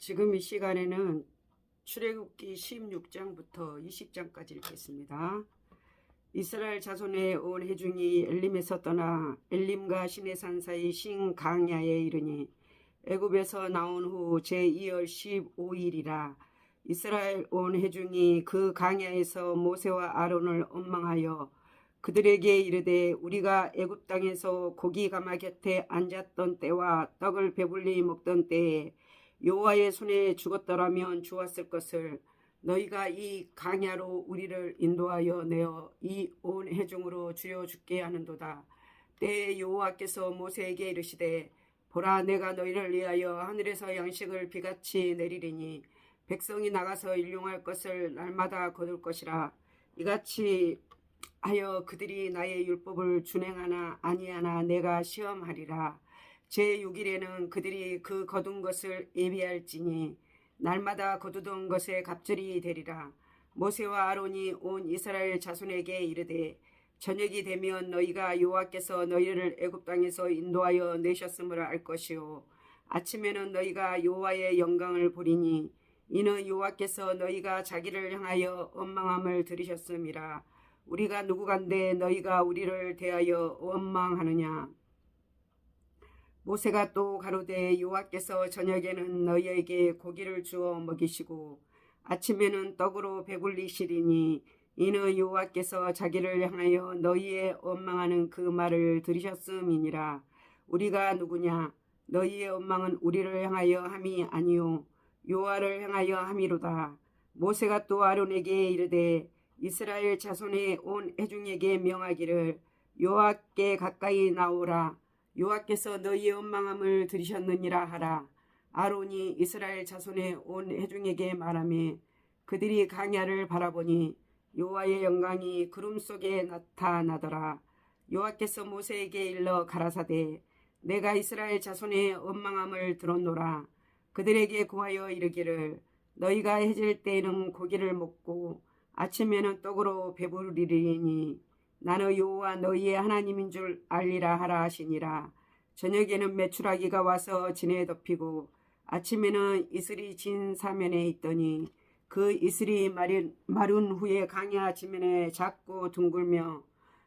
지금 이 시간에는 출애굽기 16장부터 20장까지 읽겠습니다. 이스라엘 자손의 온 회중이 엘림에서 떠나 엘림과 시내산 사이 신 강야에 이르니 애굽에서 나온 후 제2월 15일이라 이스라엘 온 회중이 그 강야에서 모세와 아론을 원망하여 그들에게 이르되 우리가 애굽 땅에서 고기 가마 곁에 앉았던 때와 떡을 배불리 먹던 때에 여호와의 손에 죽었더라면 좋았을 것을 너희가 이 강야로 우리를 인도하여 내어 이온 회중으로 주여 죽게 하는도다. 때에 여호와께서 모세에게 이르시되 보라 내가 너희를 위하여 하늘에서 양식을 비같이 내리리니 백성이 나가서 일용할 것을 날마다 거둘 것이라 이같이 하여 그들이 나의 율법을 준행하나 아니하나 내가 시험하리라 제6일에는 그들이 그 거둔 것을 예비할지니 날마다 거두던 것에 갑절이 되리라. 모세와 아론이 온 이스라엘 자손에게 이르되 저녁이 되면 너희가 여호와께서 너희를 애굽 땅에서 인도하여 내셨음을 알 것이요. 아침에는 너희가 여호와의 영광을 보리니 이는 여호와께서 너희가 자기를 향하여 원망함을 들으셨음이라. 우리가 누구간데 너희가 우리를 대하여 원망하느냐 모세가 또 가로되 여호와께서 저녁에는 너희에게 고기를 주어 먹이시고 아침에는 떡으로 배불리시리니 이는 여호와께서 자기를 향하여 너희의 원망하는 그 말을 들으셨음이니라. 우리가 누구냐? 너희의 원망은 우리를 향하여 함이 아니요 여호와를 향하여 함이로다. 모세가 또 아론에게 이르되 이스라엘 자손의 온 회중에게 명하기를 여호와께 가까이 나오라 여호와께서 너희의 원망함을 들으셨느니라 하라. 아론이 이스라엘 자손의 온 회중에게 말하며 그들이 강야를 바라보니 여호와의 영광이 구름 속에 나타나더라. 여호와께서 모세에게 일러 가라사대 내가 이스라엘 자손의 원망함을 들었노라. 그들에게 구하여 이르기를 너희가 해질 때에는 고기를 먹고 아침에는 떡으로 배부르리니 나는 여호와 너희의 하나님인 줄 알리라 하라 하시니라. 저녁에는 메추라기가 와서 진에 덮이고 아침에는 이슬이 진 사면에 있더니 그 이슬이 마른, 마른 후에 강야 지면에 작고 둥글며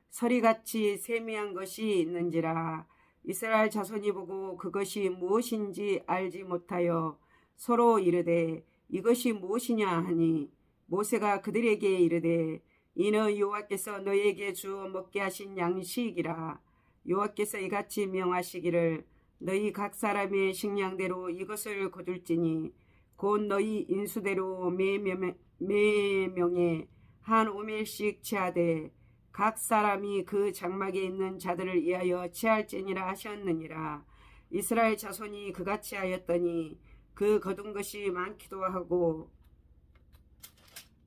서리같이 세미한 것이 있는지라. 이스라엘 자손이 보고 그것이 무엇인지 알지 못하여 서로 이르되 이것이 무엇이냐 하니 모세가 그들에게 이르되 이는 여호와께서 너희에게 주어 먹게 하신 양식이라. 여호와께서 이같이 명하시기를 너희 각 사람의 식량대로 이것을 거둘지니 곧 너희 인수대로 매명에 한 오멜씩 취하되 각 사람이 그 장막에 있는 자들을 위하여 취할지니라 하셨느니라. 이스라엘 자손이 그같이 하였더니 그 거둔 것이 많기도 하고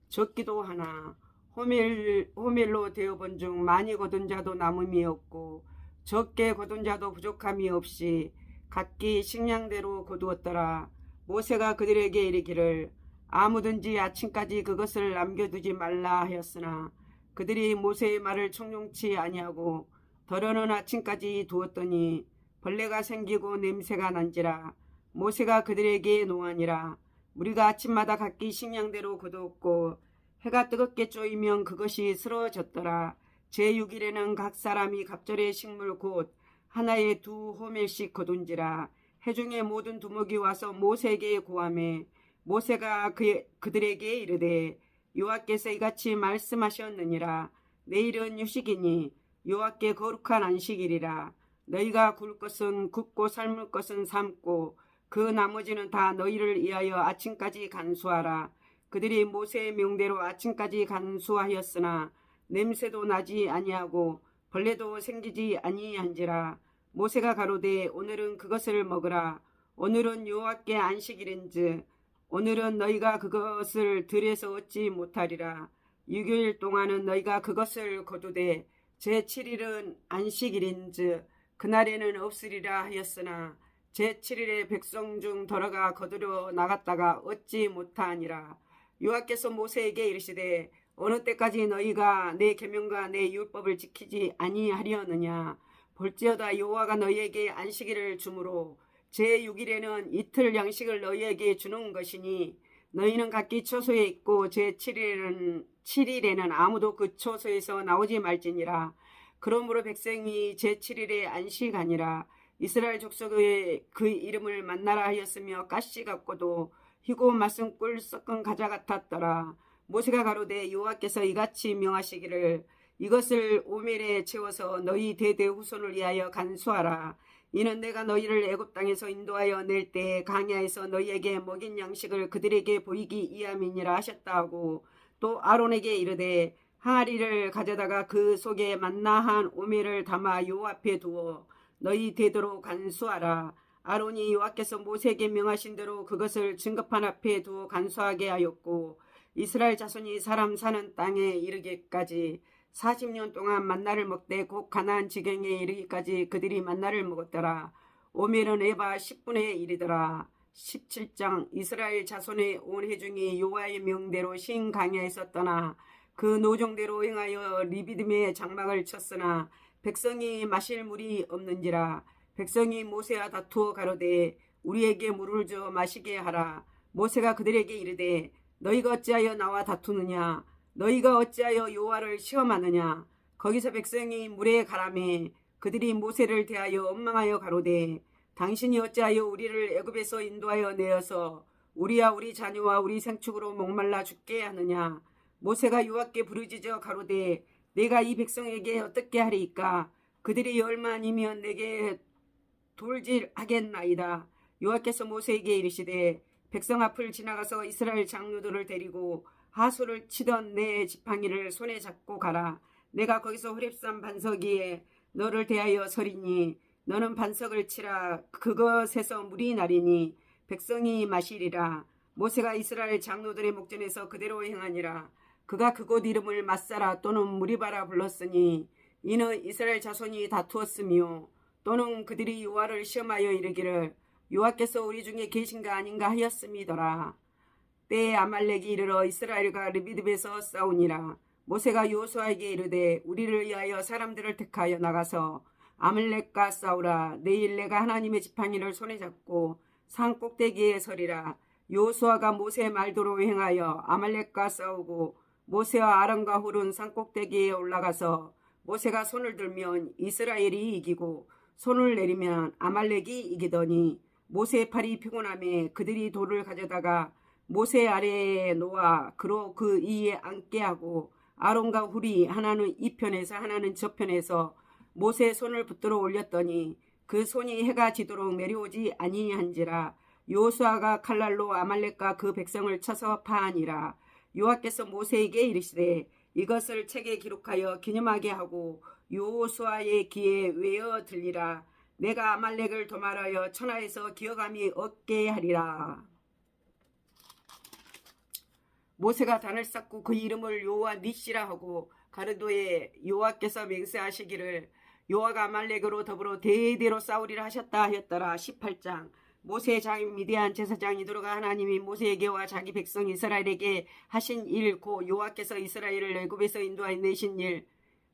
적기도 하나 호밀, 호밀로 되어본 중 많이 거둔 자도 남음이 없고 적게 거둔 자도 부족함이 없이 각기 식량대로 거두었더라. 모세가 그들에게 이르기를 아무든지 아침까지 그것을 남겨두지 말라 하였으나 그들이 모세의 말을 청룡치 아니하고 더러는 아침까지 두었더니 벌레가 생기고 냄새가 난지라 모세가 그들에게 노하니라 우리가 아침마다 각기 식량대로 거두었고 해가 뜨겁게 쪼이면 그것이 쓰러졌더라. 제6일에는 각 사람이 갑절의 식물 곧 하나에 두 호멜씩 거둔지라. 해중의 모든 두목이 와서 모세에게 고함해 모세가 그, 그들에게 이르되 여호와께서 이같이 말씀하셨느니라. 내일은 유식이니 여호와께 거룩한 안식일이라. 너희가 굴 것은 굽고 삶을 것은 삶고 그 나머지는 다 너희를 위하여 아침까지 간수하라. 그들이 모세의 명대로 아침까지 간수하였으나 냄새도 나지 아니하고 벌레도 생기지 아니한지라 모세가 가로되 오늘은 그것을 먹으라. 오늘은 여호와께 안식일인즉 오늘은 너희가 그것을 들에서 얻지 못하리라. 6일 동안은 너희가 그것을 거두되 제7일은 안식일인즉 그날에는 없으리라 하였으나 제7일에 백성 중 더러가 거두려 나갔다가 얻지 못하니라 여호와께서 모세에게 이르시되 어느 때까지 너희가 내 계명과 내 율법을 지키지 아니하려느냐? 볼지어다 여호와가 너희에게 안식일을 주므로 제 6일에는 이틀 양식을 너희에게 주는 것이니 너희는 각기 처소에 있고 제 7일에는 7일에는 아무도 그 처소에서 나오지 말지니라. 그러므로 백성이 제 7일에 안식하니라. 이스라엘 족속의 그 이름을 만나라 하였으며 가시 같고도 희고 맛은 꿀 섞은 가자 같았더라. 모세가 가로되 여호와께서 이같이 명하시기를 이것을 오멜에 채워서 너희 대대 후손을 위하여 간수하라. 이는 내가 너희를 애굽 땅에서 인도하여 낼 때 강야에서 너희에게 먹인 양식을 그들에게 보이기 이함이니라 하셨다 하고. 또 아론에게 이르되 항아리를 가져다가 그 속에 만나한 오멜을 담아 요 앞에 두어 너희 대도로 간수하라 아론이 여호와께서 모세에게 명하신 대로 그것을 증거판 앞에 두어 간수하게 하였고 이스라엘 자손이 사람 사는 땅에 이르기까지 40년 동안 만나를 먹되 곧 가나안 지경에 이르기까지 그들이 만나를 먹었더라. 오멜은 에바 10분의 1이더라. 17장 이스라엘 자손의 온 회중이 요하의 명대로 신 강야에서 떠나 그 노종대로 행하여 리비듬의 장막을 쳤으나 백성이 마실 물이 없는지라 백성이 모세와 다투어 가로되 우리에게 물을 줘 마시게 하라. 모세가 그들에게 이르되 너희가 어찌하여 나와 다투느냐? 너희가 어찌하여 요하를 시험하느냐? 거기서 백성이 물에 가라매 그들이 모세를 대하여 원망하여 가로되 당신이 어찌하여 우리를 애굽에서 인도하여 내어서 우리와 우리 자녀와 우리 생축으로 목말라 죽게 하느냐? 모세가 요하께 부르짖어 가로되 내가 이 백성에게 어떻게 하리이까? 그들이 열만이면 내게 돌질하겠나이다 요하께서 모세에게 이르시되 백성 앞을 지나가서 이스라엘 장로들을 데리고 하수를 치던 내 지팡이를 손에 잡고 가라. 내가 거기서 호렙산 반석 위에 너를 대하여 서리니 너는 반석을 치라. 그것에서 물이 나리니 백성이 마시리라. 모세가 이스라엘 장로들의 목전에서 그대로 행하니라. 그가 그곳 이름을 마사라 또는 무리바라 불렀으니 이는 이스라엘 자손이 다투었으며 또는 그들이 요하를 시험하여 이르기를 요하께서 우리 중에 계신가 아닌가 하였음이더라. 때에 아말렉이 이르러 이스라엘과 르비드에서 싸우니라. 모세가 요수아에게 이르되 우리를 위하여 사람들을 택하여 나가서 아말렉과 싸우라. 내일 내가 하나님의 지팡이를 손에 잡고 산 꼭대기에 서리라. 요수아가 모세 말도로 행하여 아말렉과 싸우고 모세와 아람과 훌은 산 꼭대기에 올라가서 모세가 손을 들면 이스라엘이 이기고 손을 내리면 아말렉이 이기더니 모세의 팔이 피곤함에 그들이 돌을 가져다가 모세 아래에 놓아 그로 그 이에 앉게 하고 아론과 훌이 하나는 이 편에서 하나는 저 편에서 모세의 손을 붙들어 올렸더니 그 손이 해가 지도록 내려오지 아니한지라 요수아가 칼날로 아말렉과 그 백성을 쳐서 파하니라. 요하께서 모세에게 이르시되 이것을 책에 기록하여 기념하게 하고 요수아의 귀에 외어 들리라. 내가 아말렉을 도말하여 천하에서 기어감이 얻게 하리라. 모세가 단을 쌓고 그 이름을 요와 니시라 하고 가르도에 요하께서 맹세하시기를 요하가 아말렉으로 더불어 대대로 싸우리라 하셨다 하였더라. 18장. 모세의 장인 미디안 제사장 이도로가 하나님이 모세에게와 자기 백성 이스라엘에게 하신 일 고 요하께서 이스라엘을 애굽에서 인도하여 내신 일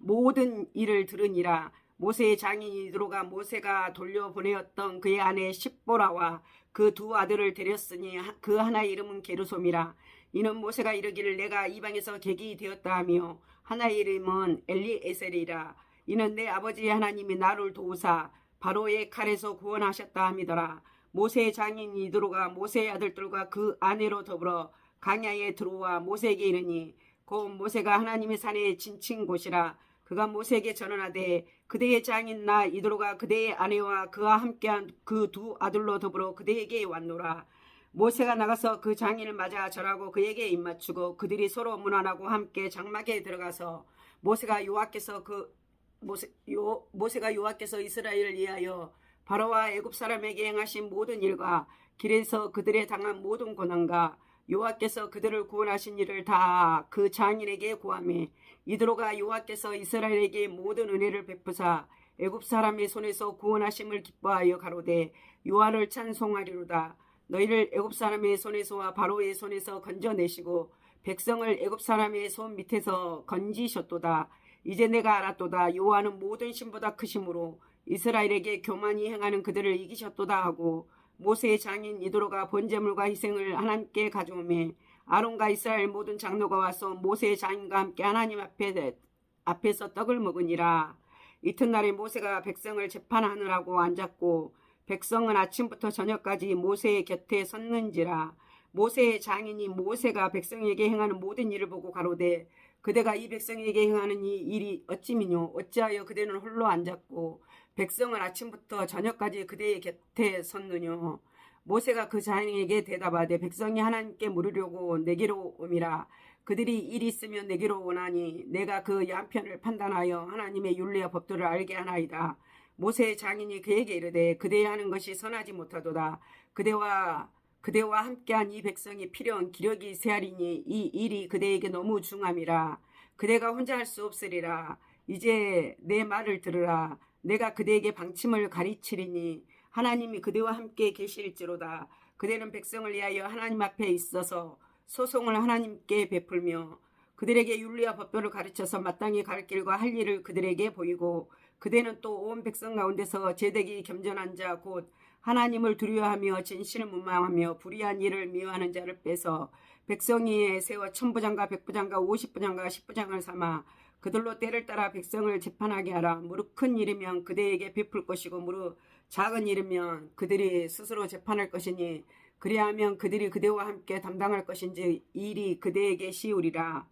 모든 일을 들으니라. 모세의 장인 이드로가 모세가 돌려보내었던 그의 아내 십보라와 그 두 아들을 데렸으니 그 하나의 이름은 게르솜이라. 이는 모세가 이르기를 내가 이방에서 객이 되었다 하며 하나의 이름은 엘리에셀이라. 이는 내 아버지 하나님이 나를 도우사 바로의 칼에서 구원하셨다 함이더라. 모세의 장인 이드로가 모세의 아들들과 그 아내로 더불어 강야에 들어와 모세에게 이르니 곧 모세가 하나님의 산에 진친 곳이라 그가 모세에게 전언하되 그대의 장인 나 이드로가 그대의 아내와 그와 함께한 그 두 아들로 더불어 그대에게 왔노라. 모세가 나가서 그 장인을 맞아 절하고 그에게 입맞추고 그들이 서로 문안하고 함께 장막에 들어가서 모세가 요하께서 그 모세, 요, 모세가 요하께서 이스라엘을 위하여 바로와 애굽 사람에게 행하신 모든 일과 길에서 그들의 당한 모든 고난과 요하께서 그들을 구원하신 일을 다 그 장인에게 구하며 이드로가 요하께서 이스라엘에게 모든 은혜를 베푸사 애굽 사람의 손에서 구원하심을 기뻐하여 가로되 요하를 찬송하리로다. 너희를 애굽 사람의 손에서와 바로의 손에서 건져내시고 백성을 애굽 사람의 손 밑에서 건지셨도다. 이제 내가 알았도다. 요하는 모든 신보다 크심으로 이스라엘에게 교만히 행하는 그들을 이기셨도다 하고 모세의 장인 이도로가 번제물과 희생을 하나님께 가져오매 아론과 이스라엘 모든 장로가 와서 모세의 장인과 함께 하나님 앞에 앞에서 떡을 먹으니라. 이튿날에 모세가 백성을 재판하느라고 앉았고 백성은 아침부터 저녁까지 모세의 곁에 섰는지라. 모세의 장인이 모세가 백성에게 행하는 모든 일을 보고 가로되 그대가 이 백성에게 행하는 이 일이 어찌미뇨? 어찌하여 그대는 홀로 앉았고 백성은 아침부터 저녁까지 그대의 곁에 섰느뇨 모세가 그 장인에게 대답하되 백성이 하나님께 물으려고 내게로 옴이라 그들이 일이 있으면 내게로 오나니 내가 그 양편을 판단하여 하나님의 윤리와 법도를 알게 하나이다. 모세의 장인이 그에게 이르되 그대의 하는 것이 선하지 못하도다. 그대와 그대와 함께한 이 백성이 필요한 기력이 세하리니 이 일이 그대에게 너무 중함이라. 그대가 혼자 할 수 없으리라. 이제 내 말을 들으라. 내가 그대에게 방침을 가르치리니 하나님이 그대와 함께 계실지로다 그대는 백성을 위하여 하나님 앞에 있어서 소송을 하나님께 베풀며 그들에게 윤리와 법도를 가르쳐서 마땅히 갈 길과 할 일을 그들에게 보이고 그대는 또 온 백성 가운데서 제대기 겸전한 자 곧 하나님을 두려워하며 진실을 무망하며 불의한 일을 미워하는 자를 빼서 백성위에 세워 천부장과 백부장과 오십부장과 십부장을 삼아 그들로 때를 따라 백성을 재판하게 하라. 무릇 큰 일이면 그대에게 베풀 것이고 무릇 작은 일이면 그들이 스스로 재판할 것이니 그리하면 그들이 그대와 함께 담당할 것인지 일이 그대에게 쉬우리라.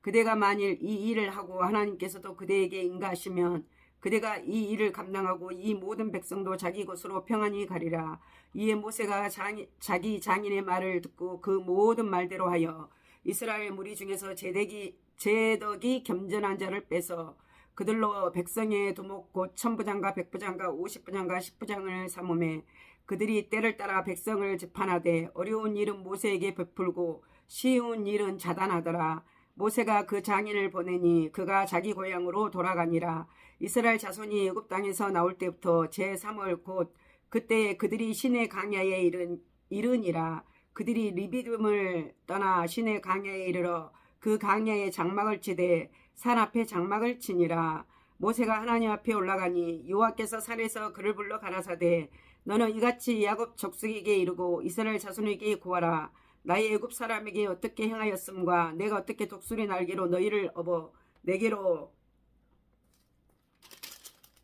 그대가 만일 이 일을 하고 하나님께서도 그대에게 인가하시면 그대가 이 일을 감당하고 이 모든 백성도 자기 곳으로 평안히 가리라. 이에 모세가 장이, 자기 장인의 말을 듣고 그 모든 말대로 하여 이스라엘 무리 중에서 제덕이, 제덕이 겸전한 자를 빼서 그들로 백성의 두목 곧 천부장과 백부장과 오십부장과 십부장을 삼음해 그들이 때를 따라 백성을 재판하되 어려운 일은 모세에게 베풀고 쉬운 일은 자단하더라. 모세가 그 장인을 보내니 그가 자기 고향으로 돌아가니라. 이스라엘 자손이 애굽 땅에서 나올 때부터 제 3월 곧 그때 그들이 신의 강야에 이른 이르니라. 그들이 리비듬을 떠나 신의 강야에 이르러 그 강야에 장막을 치되 산 앞에 장막을 치니라. 모세가 하나님 앞에 올라가니 여호와께서 산에서 그를 불러 가라사대 너는 이같이 야곱 족속에게 이르고 이스라엘 자손에게 구하라. 나의 애굽 사람에게 어떻게 행하였음과 내가 어떻게 독수리 날개로 너희를 업어 내게로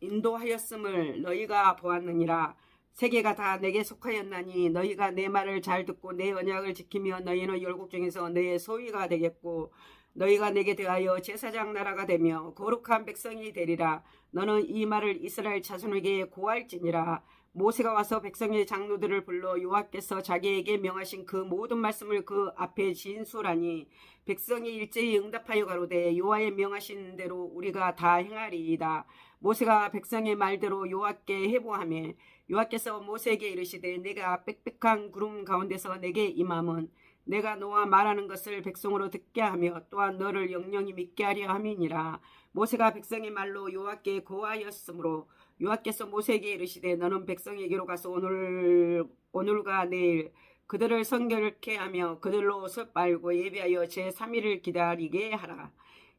인도하였음을 너희가 보았느니라. 세계가 다 내게 속하였나니 너희가 내 말을 잘 듣고 내 언약을 지키며 너희는 열국 중에서 내 소위가 되겠고 너희가 내게 대하여 제사장 나라가 되며 거룩한 백성이 되리라. 너는 이 말을 이스라엘 자손에게 고할지니라. 모세가 와서 백성의 장로들을 불러 여호와께서 자기에게 명하신 그 모든 말씀을 그 앞에 진술하니 백성이 일제히 응답하여 가로되 여호와의 명하신 대로 우리가 다 행하리이다. 모세가 백성의 말대로 여호와께 해보하며 여호와께서 모세에게 이르시되 내가 빽빽한 구름 가운데서 내게 임함은 내가 너와 말하는 것을 백성으로 듣게 하며 또한 너를 영영히 믿게 하려 함이니라. 모세가 백성의 말로 여호와께 고하였으므로 여호와께서 모세에게 이르시되 너는 백성에게로 가서 오늘 오늘과 내일 그들을 성결케 하며 그들로 옷을 빨고 예비하여 제3일을 기다리게 하라.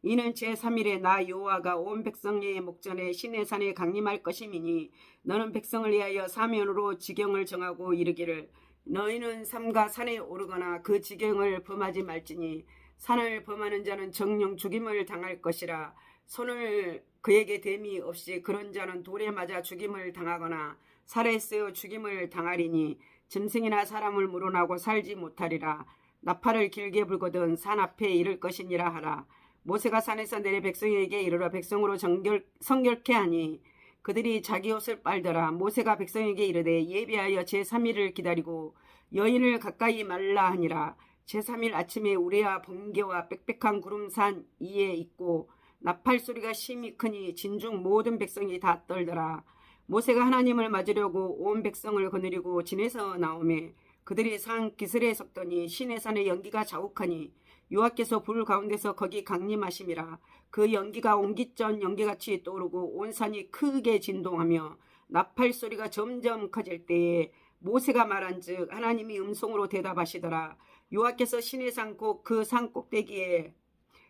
이는 제3일에 나 여호와가 온 백성의 목전에 신의 산에 강림할 것임이니 너는 백성을 위하여 사면으로 지경을 정하고 이르기를 너희는 삼가 산에 오르거나 그 지경을 범하지 말지니 산을 범하는 자는 정령 죽임을 당할 것이라. 손을 그에게 됨이 없이 그런 자는 돌에 맞아 죽임을 당하거나 살에 쓰여 죽임을 당하리니 짐승이나 사람을 물어나고 살지 못하리라. 나팔을 길게 불거든 산 앞에 이를 것이니라 하라. 모세가 산에서 내려 백성에게 이르러 백성으로 정결, 성결케 하니 그들이 자기 옷을 빨더라 모세가 백성에게 이르되 예비하여 제3일을 기다리고 여인을 가까이 말라 하니라 제3일 아침에 우레와 번개와 빽빽한 구름산 위에 있고 나팔 소리가 심히 크니 진중 모든 백성이 다 떨더라. 모세가 하나님을 맞으려고 온 백성을 거느리고 진에서 나오매 그들이 산 기슬에 섰더니 신의 산의 연기가 자욱하니 요하께서 불 가운데서 거기 강림하심이라 그 연기가 옹기전 연기같이 떠오르고 온 산이 크게 진동하며 나팔 소리가 점점 커질 때에 모세가 말한즉 하나님이 음성으로 대답하시더라. 요하께서 신의 산곧그산 꼭대기에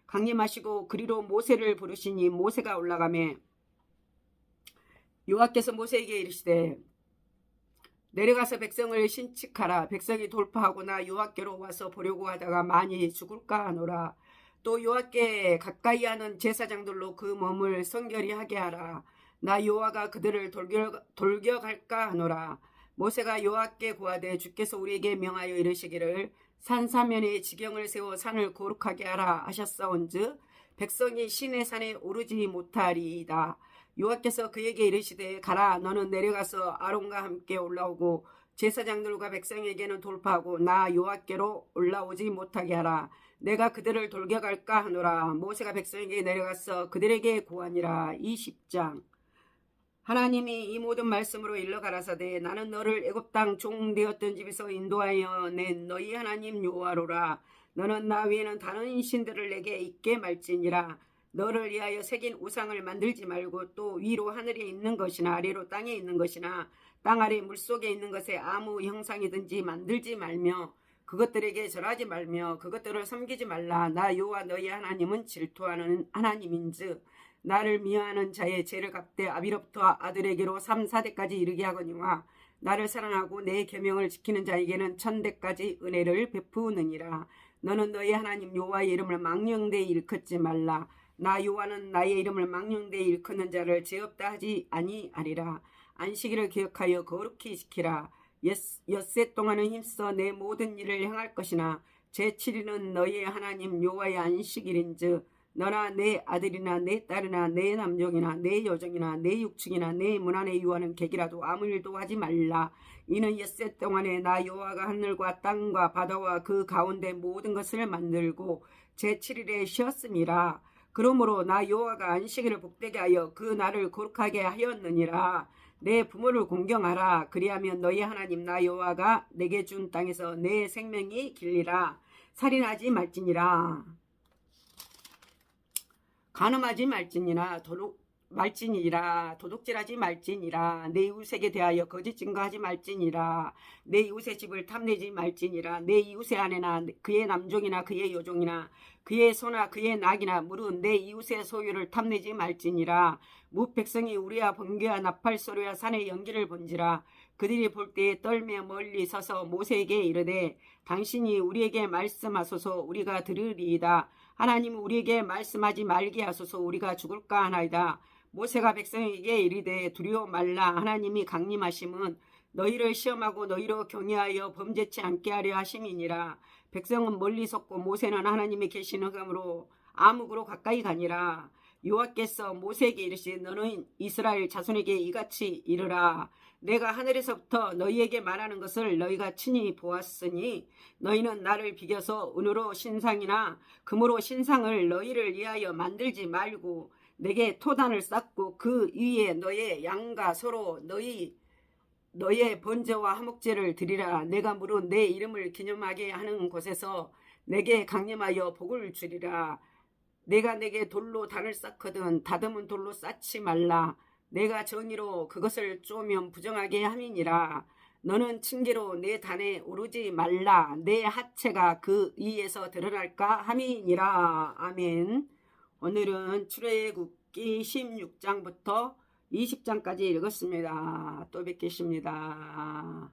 강림하시고 그리로 모세를 부르시니 모세가 올라가매 여호와께서 모세에게 이르시되 내려가서 백성을 신칙하라. 백성이 돌파하고 나 요압께로 와서 보려고 하다가 많이 죽을까 하노라. 또 요압께 가까이 하는 제사장들로 그 몸을 성결히 하게 하라. 나 요아가 그들을 돌겨, 돌겨갈까 하노라. 모세가 요압께 구하되 주께서 우리에게 명하여 이르시기를 산 사면에 지경을 세워 산을 거룩하게 하라 하셨사온즉 백성이 신의 산에 오르지 못하리이다. 요압께서 그에게 이르시되 가라 너는 내려가서 아론과 함께 올라오고 제사장들과 백성에게는 돌파하고 나 요압께로 올라오지 못하게 하라. 내가 그들을 돌겨갈까 하노라. 모세가 백성에게 내려가서 그들에게 구하니라. 20장 하나님이 이 모든 말씀으로 일러 가라사대 나는 너를 애굽 땅 종 되었던 집에서 인도하여 낸 너희 하나님 여호와로라 너는 나 외에는 다른 신들을 내게 있게 말지니라 너를 위하여 새긴 우상을 만들지 말고 또 위로 하늘에 있는 것이나 아래로 땅에 있는 것이나 땅 아래 물속에 있는 것에 아무 형상이든지 만들지 말며 그것들에게 절하지 말며 그것들을 섬기지 말라. 나 여호와 너희 하나님은 질투하는 하나님인즉 나를 미워하는 자의 죄를 갚되 아비로부터 아들에게로 3, 4대까지 이르게 하거니와 나를 사랑하고 내 계명을 지키는 자에게는 천대까지 은혜를 베푸느니라. 너는 너희 하나님 여호와의 이름을 망령되이 일컫지 말라 나 여호와는 나의 이름을 망령되이 일컫는 자를 죄 없다 하지 아니하리라 안식일을 기억하여 거룩히 지키라 엿- 엿새 동안은 힘써 내 모든 일을 행할 것이나 제7일은 너희의 하나님 여호와의 안식일인즉 너나 내 아들이나 내 딸이나 내 남종이나 내 여종이나 내 육축이나 내 문안에 유하는 객이라도 아무 일도 하지 말라. 이는 엿새 동안에 나 여호와가 하늘과 땅과 바다와 그 가운데 모든 것을 만들고 제7일에 쉬었음이라. 그러므로 나 여호와가 안식일을 복되게 하여 그 날을 거룩하게 하였느니라. 내 부모를 공경하라. 그리하면 너희 하나님 나 여호와가 내게 준 땅에서 내 생명이 길리라. 살인하지 말지니라. 간음하지 말지니라 도둑 말지니라 도둑질하지 말지니라 내 이웃에게 대하여 거짓 증거하지 말지니라 내 이웃의 집을 탐내지 말지니라 내 이웃의 아내나 그의 남종이나 그의 여종이나 그의 소나 그의 낙이나 물은 내 이웃의 소유를 탐내지 말지니라. 무 백성이 우리와 번개와 나팔 소리와 산의 연기를 본지라. 그들이 볼 때에 떨며 멀리 서서 모세에게 이르되 당신이 우리에게 말씀하소서 우리가 들으리이다. 하나님 우리에게 말씀하지 말게 하소서 우리가 죽을까 하나이다. 모세가 백성에게 이르되 두려워 말라 하나님이 강림하심은 너희를 시험하고 너희로 경외하여 범죄치 않게 하려 하심이니라. 백성은 멀리 섰고 모세는 하나님이 계시는 흑암으로 암흑으로 가까이 가니라. 여호와께서 모세에게 이르시 너는 이스라엘 자손에게 이같이 이르라. 내가 하늘에서부터 너희에게 말하는 것을 너희가 친히 보았으니 너희는 나를 비겨서 은으로 신상이나 금으로 신상을 너희를 위하여 만들지 말고 내게 토단을 쌓고 그 위에 너의 양과 서로 너희 너의 번제와 화목제를 드리라 내가 물은 내 이름을 기념하게 하는 곳에서 내게 강림하여 복을 주리라 내가 내게 돌로 단을 쌓거든 다듬은 돌로 쌓지 말라 내가 정의로 그것을 쪼면 부정하게 함이니라. 너는 층계로 내 단에 오르지 말라. 내 하체가 그 위에서 드러날까 함이니라. 아멘. 오늘은 출애굽기 16장부터 20장까지 읽었습니다. 또 뵙겠습니다.